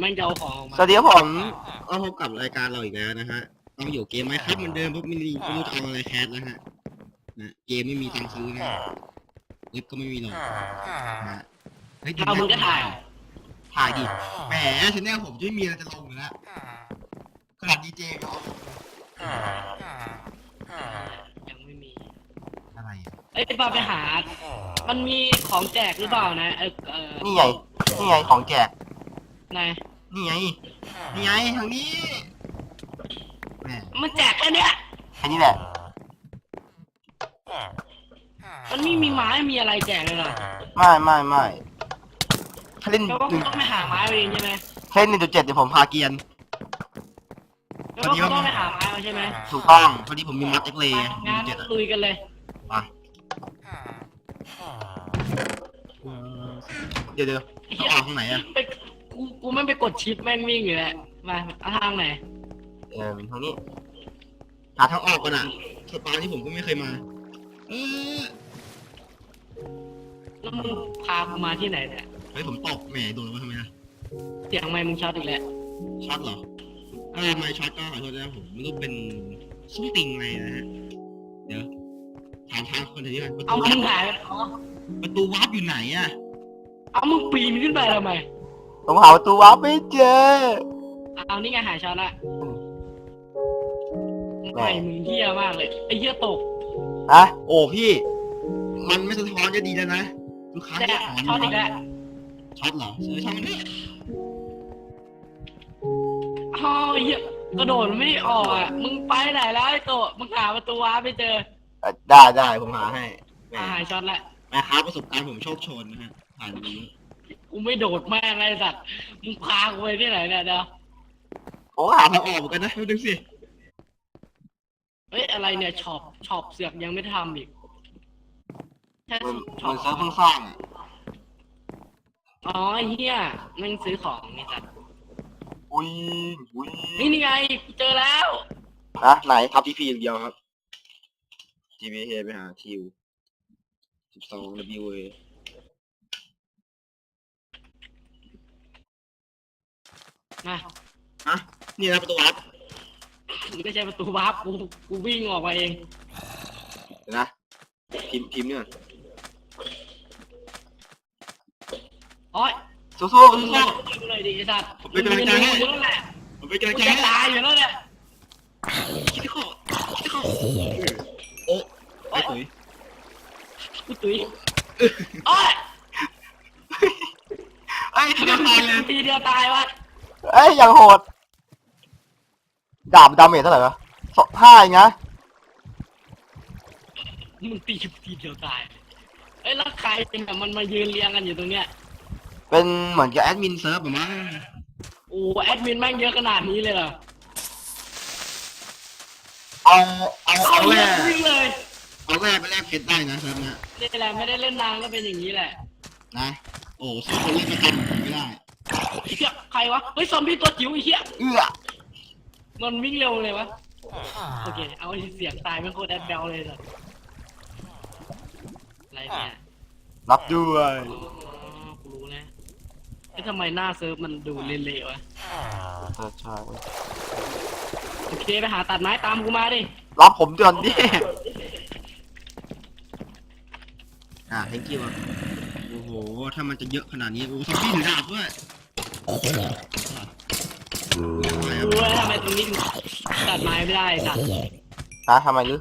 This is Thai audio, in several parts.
แม่งจะเอาของออกมาสวัสดีครับผมก็พบกับรายการเราอีกแล้วนะฮะต้องอยู่เกมไหมครับเหมือนเดิมเพราะไม่รู้ไม่รู้จะเอาอะไรแคสนะฮะนะเกมไม่มีตังค์ซื้อนะเว็บก็ไม่มีหรอกนะฮะเฮ้ยเอามึงก็ถ่าย ถ่ายดิแหมชแนลผมจะไม่มีอะไรจะลงอยู่แล้วขนาดดีเจก็เอายังไม่มี อะไรอะเอ้ยปาไปหา มันมีของแจกหรือเปล่านะ เออเออนี่ไงนี่ไงของแจก นาย นี่ไง นี่ไงทางนี้แหมมันแจกแค่เนี้ย แค่นี้แหละ มันไม่มีไม้มีอะไรแจกเลยเหรอไม่ไม่ไม่ถ้าเล่นแปลว่ากูต้องไปหาไม้เอาเองใช่ไหมแค่หนึ่งจุดเจ็ดเดี๋ยวผมพาเกียนแปลว่ากูต้องไปหาไม้เอาใช่ไหมถูกต้องพอดีผมมีมัดเอ็กเลไปย์งานเจ็ดอะลุยกันเลยไปเดี๋ยวเดี๋ยวต้องออกทางไหนอะไป กูกูไม่ไปกดชิปแม่งวิ่งอยู่แหละมาเอาทางไหนเออทางนี้หาทางออกก่อนอะสปาที่ผมก็ไม่เคยมา เออแล้วมึงพากูมาที่ไหนเนี่ยเฮ้ยผมตกแหมโดนมาทำไมล่ะเสียงไม้มึงช็อตอีกแล้วช็อตเหรอถ้าไม่ช็อตก็ขอโทษนะผมไม่รู้เป็นซุ้มติงอะไรนะฮะเดี๋ยวถามทางคนแถวนี้กันประเอาตูมึงหายไปอ๋อประตูวาร์ปอยู่ไหนอะ เอามึงปีนขึ้นไปทำไม ผมหาประตูวาร์ปไม่เจอ เอานี่ไงหายช็อตละไม่มึงเฮี้ยมากเลยไอ้เฮี้ยตกนะโอ้พี่ มันไม่สะท้อนจะดีแล้วนะลูกค้าแต่ที่ถอนช็อตอีกแล้วช็อตเหรอเออช่างมันดิอ๋อไอ้เฮี้ยกระโดดไม่ออกอะ มึงไปไหนแล้วไอ้โตะมึงหาประตูว้าร์ปไม่เจอเอ่อได้ได้ผมหาให้แหมอ่าหายช็อตละแม่ค้าประสบการณ์ผมโชคโชนนะฮะผ่านมาเยอะ กูไม่โดดแม่งเลยไอ้สัตว์มึงพากูไปที่ไหนเนี่ยเดี๋ยวโอ้หาหาทางออกเหมือนกันนะดูสิเฮ้ยอะไรเนี่ยช็อปช็อปเสือกยังไม่ทำอีกแค่มันช็อมัปนเซิร์ฟเพิ่งสร้างอะอ๋อไอ้เฮี้ยแม่งซื้อของนี่สัตว์อุ้ยอุ้ยนี่นี่ไงกูเจอแล้วนะไหนทับทีพีอย่างเดียวครับ GPA ไปหาคิวสิบสอง WA มาฮะนี่นะประตูวัดไม่ใช่ประตูวาร์ปกูกูวิ่งออกมาเองเดี๋ยวนะพิมพ์พิมพ์เนี่ยโอ้ยสู้สู้มึงสู้มาช่วยกูหน่อยดิไอ้สัตว์ผมเป็นกำลังใจให้ มึงรู้แหละผมเป็นกำลังกูใจจะให้ตายอยู่แล้วเนี่ยคิดที่ข้อคิดที่ข้อโอ้ไอ้ตุ๋ยกูตุ้ยโอ้ยเอ้ยทำไมตายเลยทีเดียวตายวะ เอ้ยอย่างโหด ดาบดาเมจเท่าไหร่วะสองห้าเองนะมึงตีทีเดียวตายเอ้ยแล้วใครเป็นแบบมันมายืนเรียงกันอยู่ตรงเนี้ยเป็นเหมือนกับแอแอดดมินเซิร์ฟแบบว่าโอ้แอดมินแม่งเยอะขนาดนี้เลยเหรอเอาเอาเอาเอาเยแร่อะวิ่งเลยเอาแรกไปแลกเพชรได้นะเซิร์ฟเนี้ยนี่แหละไม่ได้เล่นนานก็เป็นอย่างนี้แหละนะ โอ้สองคนเล่นประกันผมไม่ได้ ไอ้เหี้ยใครวะ เฮ้ยซอมบี้ตัวจิ๋วไอ้เหี้ยเอื้อมันวิ่งเร็วเลยวะ โอเค เอาไอ้เสียงตายแม่งโคตรแอดเบลเลยสัสอะไรเนี่ยรับด้วยอ๋อกูรู้แล้วไอ้ทำไมหน้าเซิร์ฟมันดูเละๆวะเออใช่โอเคไปหาตัดไม้ตามกูมาดิ รับผมจนดิอ่า thank you ครับโอ้โห ถ้ามันจะเยอะขนาดนี้ โอ้ซอมบี้ถือดาบด้วยอะไรครับรู้แล้วทำไมตรงนี้ถึงตัดไม้ไม่ได้ตัดนะทำไมลึ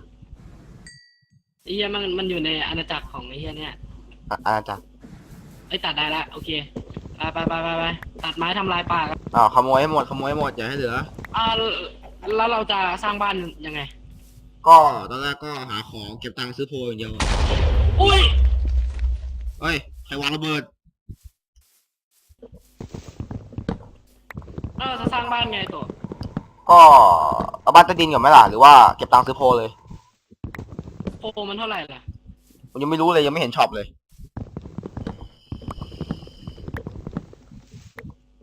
ไอ้เหี้ยมันมันอยู่ในอาณาจักรของไอ้เหี้ยเนี่ยอะอาจารย์ไอ้ยตัดได้ละโอเคไปไปไปไปไปตัดไม้ทำลายป่ากันอ้าวขโมยให้หมดขโมยให้หมดอย่าให้เหลือ อ่าแล้วเราจะสร้างบ้านยังไง ก็ตอนแรกก็หาของเก็บตังค์ซื้อโพลอย่างเดียวอะอุ้ย เฮ้ยใครวางระเบิด แล้วเราจะสร้างบ้านไงตัวก็เอาบ้านใต้ดินก่อนไหมล่ะหรือว่าเก็บตังค์ซื้อโพลเลยโปรมันเท่าไหร่ล่ะผมยังไม่รู้เลยยังไม่เห็นช็อปเลย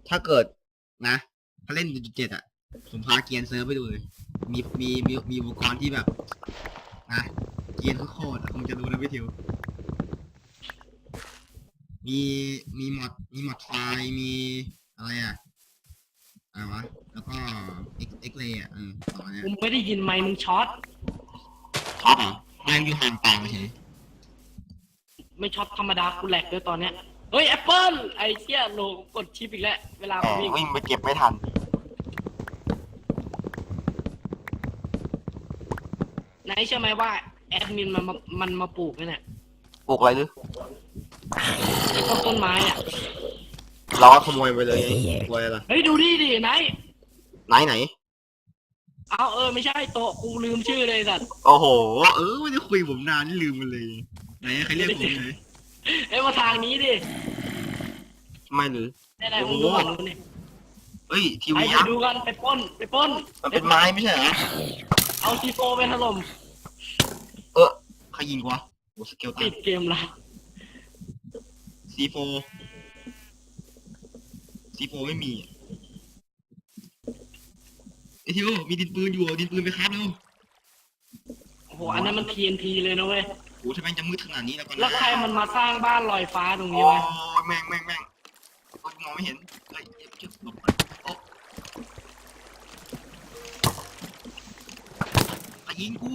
ถ้าเกิดนะ ถ้าเล่นจุดเจ็ดอะ ผมพาเกียนเซิร์ฟไปดูเลย มีมีมีมีอุปกรณ์ที่แบบนะเกียนโคตรๆอะคงจะรู้นะพี่ทิว มีมีมอดมีมอดไฟล์มีอะไรอะ อะไรวะ แล้วก็เอ็กเอ็กเลย์อะเออสองอันเนี้ยกูไม่ได้ยินไมค์มึงช็อตช็อตเหรอแรงอยู่ห่างปากเฉยไม่ช็อตธรรมดากูแหลกด้วยตอนเนี้ย เฮ้ยแอปเปิลไอ้เชี่ยโลกดชิปอีกแล้ว เวลาแหผมมวิ่งวิ่งไปเก็บไม่ทัน ไหนเชื่อไหมว่าแอดมินมันมามันมาปลูกเนี่ยปลูกอะไรหรือไอ้พวกต้นไม้อะ เราก็ขโมยไปเลยไงกลัวอะไรล่ะเฮ้ยดูดิดิไหนไหนไหน เอาเออไม่ใช่โตะกูลืมชื่อเลยสัตว์โอ้โห เออไม่ได้คุยกับผมนานนี่ลืมมันเลย ไหนใครเรียกผมเลยเอ้ยมาทางนี้ดิไม่หรือได้ไหนมึงดูก่อนดูนี่เอ้ยทีไปวีไปยักษ์ดูกันไปปล้นไปปล้นมันเป็นไม้ไม่ใช่เหรอเอาซีโฟไปถล่มเออใครยิงกูวะโอ้สเกลตัปินดเกมละซีโฟ ซีโฟไม่มีไอทิวมีดินปืนอยู่เอาดินปืนไปครับเร็วโอ้โห อันนั้นมัน TNT เลยนะเว้ย โอ้ทำไมจะมืดขนาดนี้แล้วก่อนนะแล้วใครมันมาสร้างบ้านลอยฟ้าตรงนี้โอ้วะยแม่งแม่งแม่งโอ้ยมองไม่เห็นเฮ้ยเจ็บหลบไปโอ้ใครยิงกู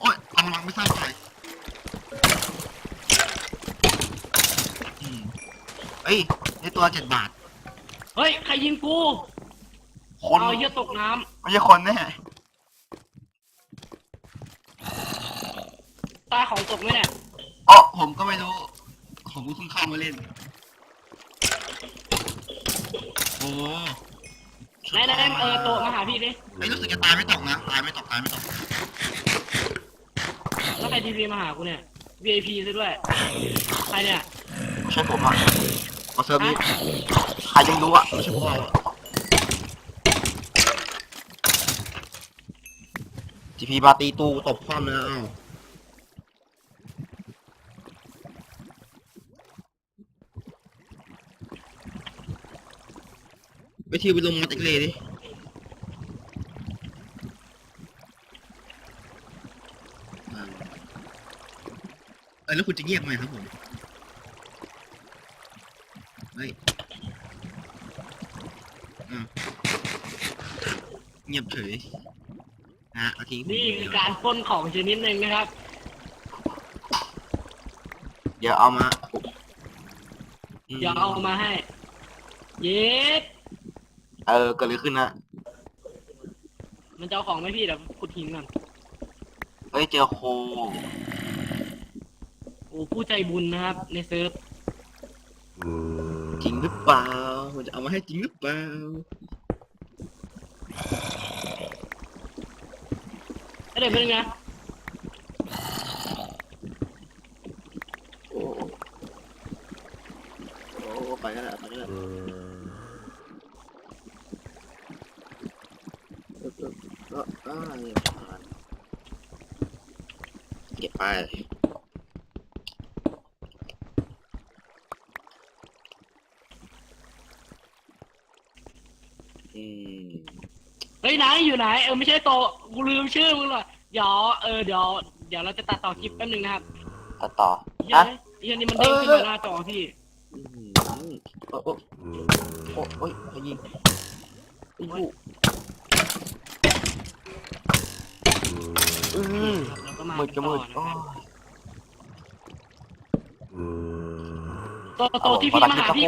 โอ้ยกำลังไม่ทราบใครอืมเอ้ย ในตัวเจ็ดบาท เฮ้ย ใครยิงกูคนเอาเหี้ยตกน้ไม่ใช่คนแน่ำตาของตกไหมเนี่ยอ๋อผมก็ไม่รู้ ผมเพิ่งเข้ามาเล่น โอ้ไหนไหนไหนเออโตะมาหาพี่ดิไอ้ยรู้สึกจะตายไม่ตกนะ ตายไม่ตกตายไม่ตก แล้วใครทีวีมาหากูเนี่ย VIP ซะด้วย ใครเนี่ยไม่ใช่ผมอะ มาเซิร์ฟนี้ใครยังรู้อะไม่ใช่พวกเราอะจีพีมาตีตูตบคว่ำเลยนะอ้าวไปทีไปลงมาติกเลยดิอ่าเออแล้วคุณจะเงียบไหมครับผม เฮ้ยอ่าเงียบเฉยนะเอาทิ้งผมนี่คือการปล้นของชนิดหนึ่งนะครับ เดี๋ยวเอามาเดี๋ยวเอามาให้ เย็ดเออเกิดอะไรขึ้นนะมันจะเอาของไหมพี่เดี๋ยวขุดหินก่อน เอ้ยเจอโค โอ้ผู้ใจบุญนะครับ ในเซิร์ฟจริงหรือเปล่ามันจะเอามาให้จริงหรือเปล่า เดี๋ยวเป็นไงโอ้โอ้ไปกันแล้วไปกันแล้วก็อ่าเนี่ยผ่านเก็บไปอืมเฮ้ยไหนอยู่ไหนเออไม่ใช่โตะกูลืมชื่อมึงหรอเดี๋ยวเออเดี๋ยวเดี๋ยวเราจะตัดต่อคลิปแป๊บนึงนะครับตัดต่อเฮ้ยเฮ้ยนี่มันเด้งขึ้นมาหน้าจอพี่อืมโอ้โอ้โอ้โอ้ยใครยิงไอ้ผู้อืมแล้วก็มามืดจะมืดต่อโอ้นะยโตะโตะที่พี่มาหาพี่